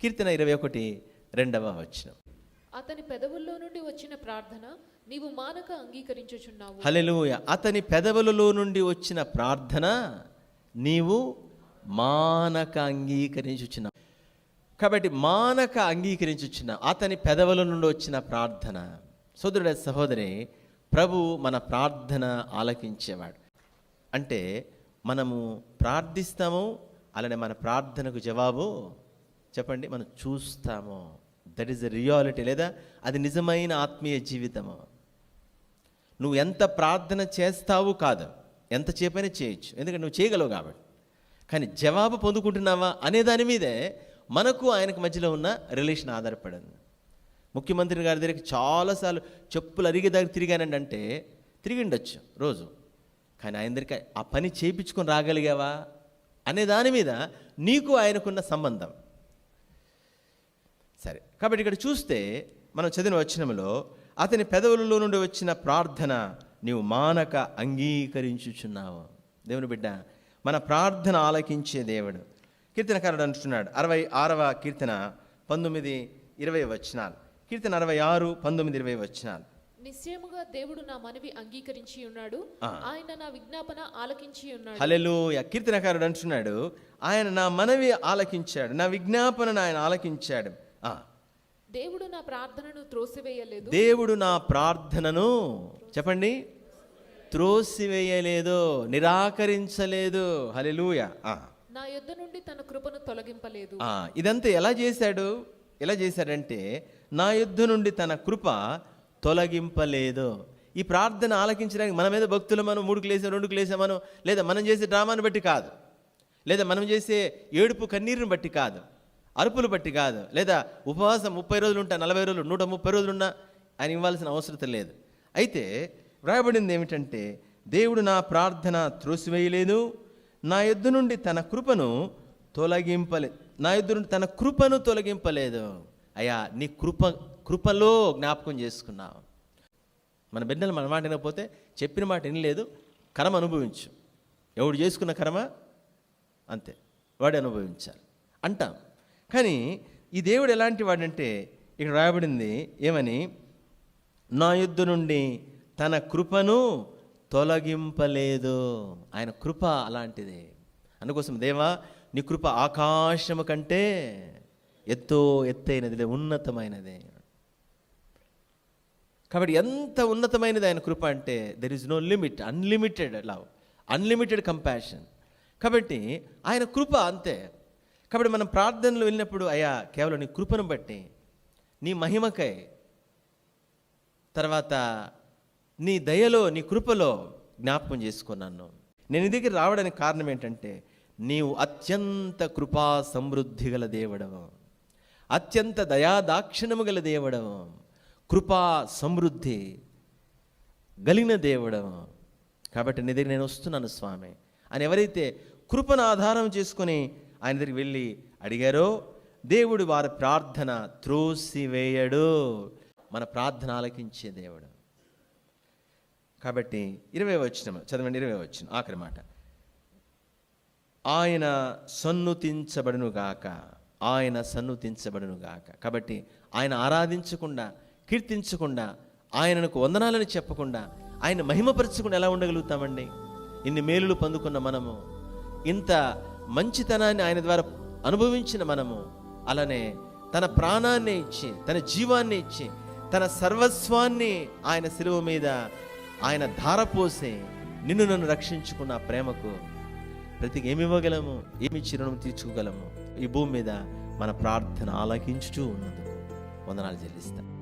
కీర్తన ఇరవై ఒకటి రెండవ వచనం. అతని పెదవుల్లో నుండి వచ్చిన ప్రార్థన నీవు మానక అంగీకరించుచున్నావు. హల్లెలూయ. అతని పెదవులలో నుండి వచ్చిన ప్రార్థన నీవు మానక అంగీకరించుచున్నావు. కాబట్టి మానక అంగీకరించుచున్న అతని పెదవుల నుండి వచ్చిన ప్రార్థన. సోదరుడ సహోదరి ప్రభు మన ప్రార్థన ఆలకించేవాడు. అంటే మనము ప్రార్థిస్తాము అలానే మన ప్రార్థనకు జవాబు చెప్పండి మనం చూస్తాము. దట్ ఈస్ ద రియాలిటీ లేదా అది నిజమైన ఆత్మీయ జీవితము. నువ్వు ఎంత ప్రార్థన చేస్తావు కాదు ఎంత చేపైనా చేయొచ్చు. ఎందుకంటే నువ్వు చేయగలవు కాబట్టి. కానీ జవాబు పొందుకుంటున్నావా అనే దాని మీదే మనకు ఆయనకు మధ్యలో ఉన్న రిలేషన్ ఆధారపడింది. ముఖ్యమంత్రి గారి దగ్గరికి చాలాసార్లు చెప్పులు అరిగే దగ్గర తిరిగానండి అంటే తిరిగి ఉండొచ్చు రోజు. కానీ ఆయన దగ్గరికి ఆ పని చేయించుకొని రాగలిగావా అనే దాని మీద నీకు ఆయనకున్న సంబంధం. సరే. కాబట్టి ఇక్కడ చూస్తే మనం చదివిన వచనంలో అతని పెదవులలో నుండి వచ్చిన ప్రార్థన నీవు మానక అంగీకరించుచున్నావు. దేవుని బిడ్డ మన ప్రార్థన ఆలకించే దేవుడు. కీర్తనకారుడు అంటున్నాడు అరవై ఆరవ కీర్తన పంతొమ్మిది ఇరవై వచనాలు. కీర్తన అరవై ఆరు పంతొమ్మిది ఇరవై వచనాలు. నిశ్చయముగా దేవుడు నా మనవి అంగీకరించి ఉన్నాడు. ఆయన నా విజ్ఞాపన ఆలకించి ఉన్నాడు. హలెలూయ కీర్తనకారుడు అంటున్నాడు ఆయన నా మనవి ఆలకించాడు నా విజ్ఞాపనను ఆయన ఆలకించాడు. దేవుడు నా ప్రార్థనను త్రోసివేయలేదు. దేవుడు నా ప్రార్థనను చెప్పండి. త్రోసివేయలేదు నిరాకరించలేదు. హలెలూయ నా యొద్ద నుండి తన కృపను తొలగింపలేదు. ఇదంతా ఎలా చేశాడు? ఎలా చేశాడంటే నా యుద్ధ నుండి తన కృప తొలగింపలేదు. ఈ ప్రార్థన ఆలకించడానికి మన మీద భక్తులు మనం మూడు లేసాం రెండు లేసామను లేదా మనం చేసే డ్రామాను బట్టి కాదు. లేదా మనం చేసే ఏడుపు కన్నీరుని బట్టి కాదు. అరుపులు బట్టి కాదు. లేదా ఉపవాసం ముప్పై రోజులు ఉంటా నలభై రోజులు నూట ముప్పై రోజులు ఉన్నా ఆయన ఇవ్వాల్సిన అవసరం లేదు. అయితే వ్రాయబడింది ఏమిటంటే దేవుడు నా ప్రార్థన త్రోసివేయలేదు నా ఎద్దు నుండి తన కృపను తొలగింపలే నా ఎద్దు నుండి తన కృపను తొలగింపలేదు. అయ్యా నీ కృప కృపలో జ్ఞాపకం చేసుకున్నావు. మన బిడ్డలు మన మాట వినకపోతే చెప్పిన మాట వినలేదు కర్మ అనుభవించు. ఎవడు చేసుకున్న కర్మ? అంతే. వాడు అనుభవించాలి. అంటాం. కానీ ఈ దేవుడు ఎలాంటి వాడంటే ఇక్కడ రాయబడింది ఏమని? నా యుద్ధ నుండి తన కృపను తొలగింపలేదు. ఆయన కృప అలాంటిది. అందుకోసం దేవా నీ కృప ఆకాశము కంటే ఎత్తో ఎత్తైనది ఉన్నతమైనది. కాబట్టి ఎంత ఉన్నతమైనది ఆయన కృప అంటే there is no limit unlimited love unlimited compassion కాబట్టి ఆయన కృప అంతే. కాబట్టి మనం ప్రార్థనలు వెళ్ళినప్పుడు అయా కేవలం నీ కృపను బట్టి నీ మహిమకై తర్వాత నీ దయలో నీ కృపలో జ్ఞాపకం చేసుకున్నాను. నేను నీ దగ్గర రావడానికి కారణం ఏంటంటే నీవు అత్యంత కృపా సమృద్ధి గల దేవుడవు. అత్యంత దయాదాక్షిణము గల దేవుడవు. కృపా సమృద్ధి గలిగిన దేవుడవు. కాబట్టి నీ దగ్గర నేను వస్తున్నాను స్వామి. అని ఎవరైతే కృపను ఆధారం చేసుకొని ఆయన దగ్గరికి వెళ్ళి అడిగారో దేవుడు వారి ప్రార్థన త్రోసివేయడు. మన ప్రార్థన ఆలకించే దేవుడు. కాబట్టి ఇరవై వచ్చిన చదవండి ఇరవై వచ్చిన ఆఖరి మాట. ఆయన సన్నుతించబడునుగాక ఆయన సన్నుతించబడునుగాక కాబట్టి ఆయన ఆరాధించకుండా కీర్తించకుండా ఆయనకు వందనాలని చెప్పకుండా ఆయన మహిమపరచకుండా ఎలా ఉండగలుగుతామండి? ఇన్ని మేలులు పొందుకున్న మనము ఇంత మంచితనాన్ని ఆయన ద్వారా అనుభవించిన మనము. అలానే తన ప్రాణాన్ని ఇచ్చి తన జీవాన్ని ఇచ్చి తన సర్వస్వాన్ని ఆయన శిలువ మీద ఆయన ధారపోసి నిన్ను నన్ను రక్షించుకున్న ప్రేమకు ప్రతికి ఏమి ఇవ్వగలము ఏమి చిరుణం తీర్చుకోగలము? ఈ భూమి మీద మన ప్రార్థన ఆలకించుతూ ఉన్నందుకు వందనాలు చెల్లిస్తాను